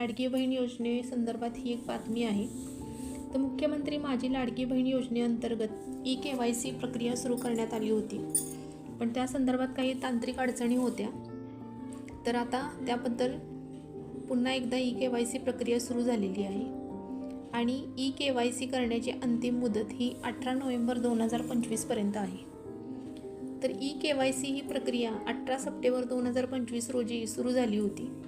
लाडकी बहीण योजनेसंदर्भात ही एक बातमी आहे. तर मुख्यमंत्री माझी लाडकी बहीण योजनेअंतर्गत ई के वाय सी प्रक्रिया सुरू करण्यात आली होती. पण त्या संदर्भात काही तांत्रिक अडचणी होत्या. तर आता त्याबद्दल पुन्हा एकदा ई के वाय सी प्रक्रिया सुरू झालेली आहे. आणि ई के वाय सी करण्याची अंतिम मुदत ही अठरा नोव्हेंबर दोन हजार पंचवीसपर्यंत आहे. तर ई के वाय सी ही प्रक्रिया अठरा सप्टेंबर दोन हजार पंचवीस रोजी सुरू झाली होती.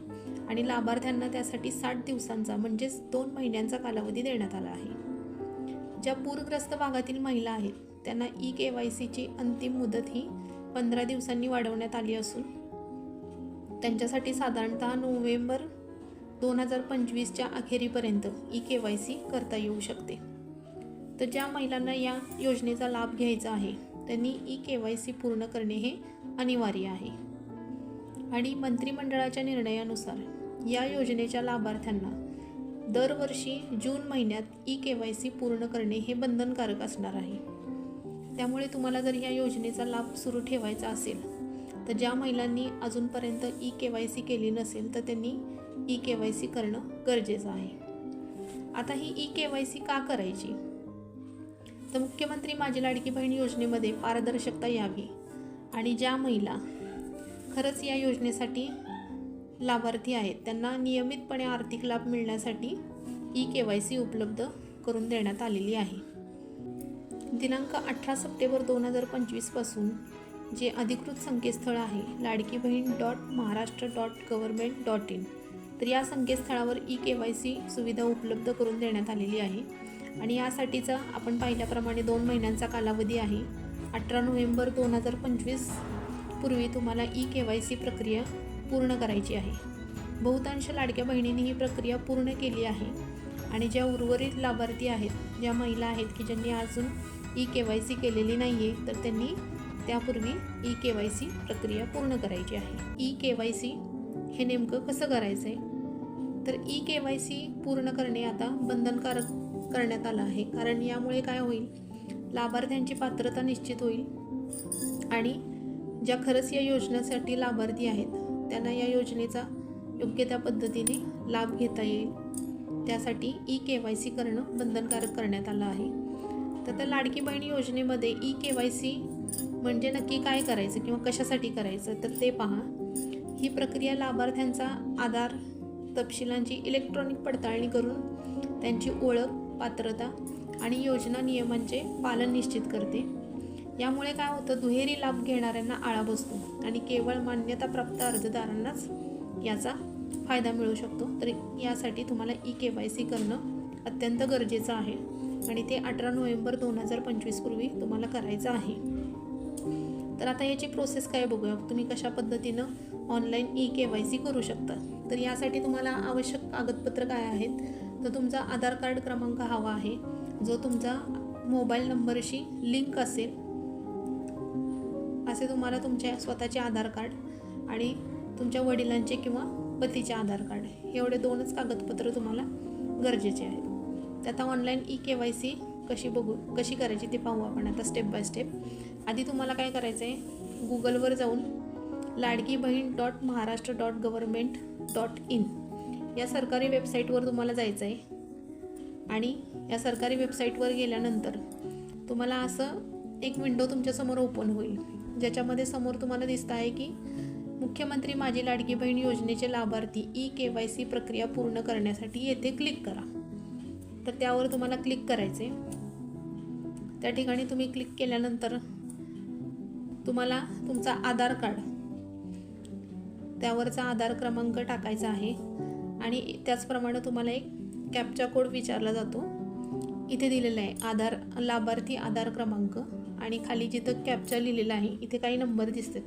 आणि लाभार्थ्यांना त्यासाठी साठ दिवसांचा म्हणजेच दोन महिन्यांचा कालावधी देण्यात आला आहे. ज्या पूरग्रस्त भागातील महिला आहेत त्यांना ई के वाय सीची अंतिम मुदत ही पंधरा दिवसांनी वाढवण्यात आली असून त्यांच्यासाठी साधारणतः नोव्हेंबर दोन हजार पंचवीसच्या अखेरीपर्यंत ई के वाय सी करता येऊ शकते. तर ज्या महिलांना या योजनेचा लाभ घ्यायचा आहे त्यांनी ई के वाय सी पूर्ण करणे हे अनिवार्य आहे. आणि मंत्रिमंडळाच्या निर्णयानुसार या योजनेच्या लाभार्थ्यांना दरवर्षी जून महिन्यात ई के वाय सी पूर्ण करणे हे बंधनकारक असणार आहे. त्यामुळे तुम्हाला जर या योजनेचा लाभ सुरू ठेवायचा असेल तर ज्या महिलांनी अजूनपर्यंत ई के वाय सी केली नसेल तर त्यांनी ई के वाय सी करणं गरजेचं आहे. आता ही ई के वाय सी का करायची? तर मुख्यमंत्री माझी लाडकी बहीण योजनेमध्ये पारदर्शकता यावी आणि ज्या महिला खरंच या योजनेसाठी लाभार्थी आहेत. त्यांना नियमितपणे आर्थिक लाभ मिळण्यासाठी ई के वाय सी उपलब्ध करून देण्यात आलेली आहे. दिनांक अठरा सप्टेंबर दोन हजार पंचवीसपासून जे अधिकृत संकेतस्थळ आहे Ladki Bahin dot Maharashtra dot government dot in. तर या संकेतस्थळावर ई के वाय सी सुविधा उपलब्ध करून देण्यात आलेली आहे. आणि यासाठीचा आपण पाहिल्याप्रमाणे दोन महिन्यांचा कालावधी आहे. अठरा नोव्हेंबर दोन हजार पंचवीस पूर्वी तुम्हाला ई के वाय सी प्रक्रिया पूर्ण करायची आहे. बहुतांश लाडक्या बहिणींनी ही प्रक्रिया पूर्ण केली आहे आणि ज्या उर्वरित लाभार्थी आहेत ज्या महिला आहेत की ज्यांनी अजून ई के वाय सी केलेली नाही आहे तर त्यांनी त्यापूर्वी ई के वाय सी प्रक्रिया पूर्ण करायची आहे. ई के वाय सी हे नेमकं कसं करायचं आहे तर ई के वाय सी पूर्ण करणे आता बंधनकारक करण्यात आलं आहे. कारण यामुळे काय होईल? लाभार्थ्यांची पात्रता निश्चित होईल आणि ज्या खरंच या योजनेसाठी लाभार्थी आहेत त्यांना या योजनेचा योग्य त्या पद्धतीने लाभ घेता येईल. त्यासाठी ई के वाय सी करणं बंधनकारक करण्यात आलं आहे. तर त्या लाडकी बहीण योजनेमध्ये ई के वाय सी म्हणजे नक्की काय करायचं किंवा कशासाठी करायचं तर ते पहा. ही प्रक्रिया लाभार्थ्यांचा आधार तपशिलांची इलेक्ट्रॉनिक पडताळणी करून त्यांची ओळख पात्रता आणि योजना नियमांचे पालन निश्चित करते. यामुळे काय होतं दुहेरी लाभ घेणाऱ्यांना आळा बसतो आणि केवळ मान्यताप्राप्त अर्जदारांनाच याचा फायदा मिळू शकतो. तर यासाठी तुम्हाला ई के वाय सी करणं अत्यंत गरजेचं आहे आणि ते अठरा नोव्हेंबर दोन हजार पंचवीसपूर्वी तुम्हाला करायचं आहे. तर आता याची प्रोसेस काय बघूया. तुम्ही कशा पद्धतीनं online E K Y C करू शकता? तर यासाठी तुम्हाला आवश्यक कागदपत्र काय आहेत? तर तुमचा आधार कार्ड क्रमांक हवा आहे. जो तुमचा मोबाईल नंबरशी लिंक असेल असे तुम्हाला तुमच्या स्वतःचे आधार कार्ड आणि तुमच्या वडिलांचे किंवा पतीचे आधार कार्ड एवढे दोनच कागदपत्र तुम्हाला गरजेचे आहेत. तर आता online E K Y C कशी बघू कशी करायची ते पाहू आपण आता स्टेप बाय स्टेप आधी तुम्हाला काय करायचं आहे गुगलवर जाऊन Ladki Bahin dot Maharashtra dot government dot in या सरकारी वेबसाईटवर तुम्हाला जायचं आहे आणि या सरकारी वेबसाईटवर गेल्यानंतर तुम्हाला असं एक विंडो तुमच्यासमोर ओपन होईल. ज्याच्यामध्ये समोर तुम्हाला दिसतं आहे की मुख्यमंत्री माझी लाडकी बहीण योजनेचे लाभार्थी ई के वाय सी प्रक्रिया पूर्ण करण्यासाठी येथे क्लिक करा. तर त्यावर तुम्हाला क्लिक करायचे त्या ठिकाणी तुम्ही क्लिक केल्यानंतर तुम्हाला तुमचा आधार कार्ड त्यावरचा आधार क्रमांक टाकायचा आहे. आणि त्याचप्रमाणे तुम्हाला एक कॅपचा कोड विचारला जातो. इथे दिलेला आहे आधार लाभार्थी आधार क्रमांक. आणि खाली जिथं कॅपचा लिहिलेला आहे इथे काही नंबर दिसतात.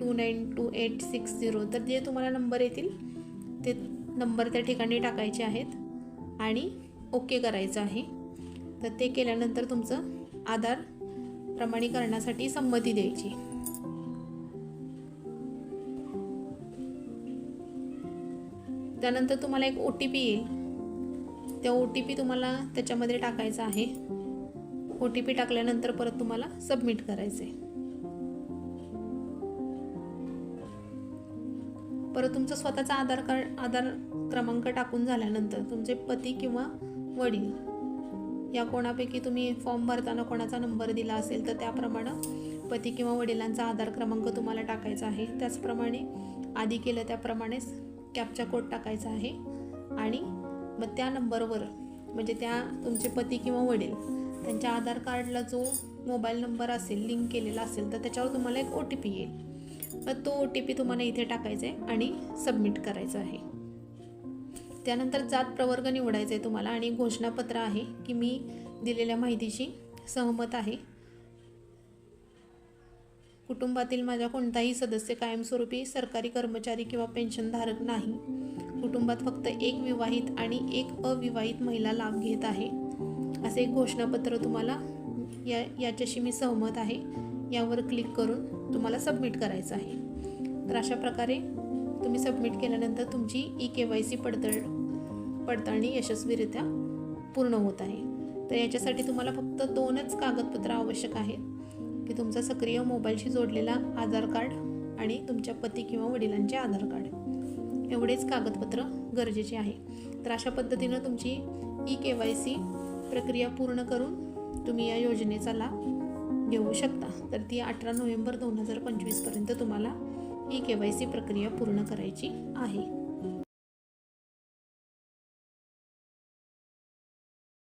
Two nine two eight six zero तर जे तुम्हाला नंबर येतील ते नंबर त्या ठिकाणी टाकायचे आहेत आणि ओके करायचं आहे. तर ते केल्यानंतर तुमचं आधार प्रमाणीकरणासाठी संमती द्यायची. त्यानंतर तुम्हाला एक ओ टी पी येईल. त्या ओ टी पी तुम्हाला त्याच्यामध्ये टाकायचा आहे. ओ टी पी टाकल्यानंतर परत तुम्हाला सबमिट करायचं आहे परत तुमचं स्वतःचं आधार कार्ड आधार क्रमांक टाकून झाल्यानंतर तुमचे पती किंवा वडील या कोणापैकी तुम्ही फॉर्म भरताना कोणाचा नंबर दिला असेल तर त्याप्रमाणे पती किंवा वडिलांचा आधार क्रमांक तुम्हाला टाकायचा आहे. त्याचप्रमाणे आधी केलं त्याप्रमाणेच कॅपचा कोड टाकायचा आहे. आणि मग त्या नंबरवर म्हणजे त्या तुमचे पती किंवा वडील त्यांच्या आधार कार्डला जो मोबाईल नंबर असेल लिंक केलेला असेल तर त्याच्यावर तुम्हाला एक ओ टी पी येईल. मग तो ओ टी पी तुम्हाला इथे टाकायचा आहे आणि सबमिट करायचं आहे. त्यानंतर जात प्रवर्ग निवडायचा आहे तुम्हाला आणि घोषणापत्र आहे की मी दिलेल्या माहितीशी सहमत आहे. कुटुंबातील माझ्या कोणताही सदस्य कायमस्वरूपी सरकारी कर्मचारी किंवा पेन्शनधारक नाही. कुटुंबात फक्त एक विवाहित आणि एक अविवाहित महिला लाभ घेत आहे. असे एक घोषणापत्र तुम्हाला या याच्याशी मी सहमत आहे. यावर क्लिक करून तुम्हाला सबमिट करायचं आहे. तर अशा प्रकारे तुम्ही सबमिट केल्यानंतर तुमची ई के वाय सी पडतळ पडताळणी यशस्वीरित्या पूर्ण होत आहे. तर याच्यासाठी तुम्हाला फक्त दोनच कागदपत्र आवश्यक आहेत. की तुमचा सक्रिय मोबाईलशी जोडलेला आधार कार्ड आणि तुमच्या पती किंवा वडिलांचे आधार कार्ड. एवढेच कागदपत्र गरजेचे आहे. तर अशा पद्धतीनं तुमची ई के वाय सी प्रक्रिया पूर्ण करून तुम्ही या योजनेचा लाभ घेऊ शकता. तर ती अठरा नोव्हेंबर दोन हजार पंचवीसपर्यंत तुम्हाला ई के वाय सी प्रक्रिया पूर्ण करायची आहे.